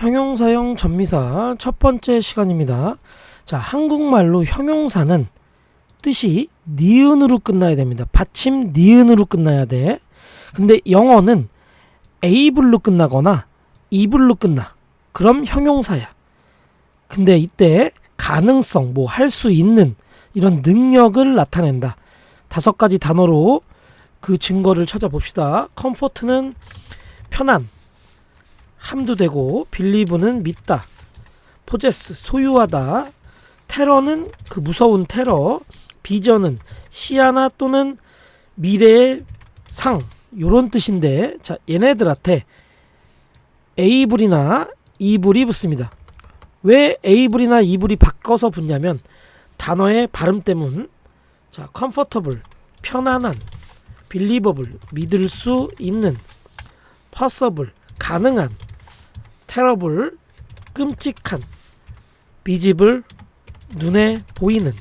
형용사형 전미사 첫 번째 시간입니다. 자, 한국말로 형용사는 뜻이 니은으로 끝나야 됩니다. 받침 니은으로 끝나야 돼. 근데 영어는 able로 끝나거나 ible로 끝나. 그럼 형용사야. 근데 이때 가능성, 뭐 할 수 있는 이런 능력을 나타낸다. 다섯 가지 단어로 그 증거를 찾아봅시다. 컴포트는 편안, 함도 되고 빌리브는 믿다. 포제스 소유하다. 테러는 그 무서운 테러. 비전은 시야나 또는 미래의 상 요런 뜻인데 자 얘네들한테 에이블이나 이블이 붙습니다. 왜 에이블이나 이블이 바꿔서 붙냐면 단어의 발음 때문. 자 comfortable 편안한 believable 믿을 수 있는 possible 가능한 terrible 끔찍한 visible 눈에 보이는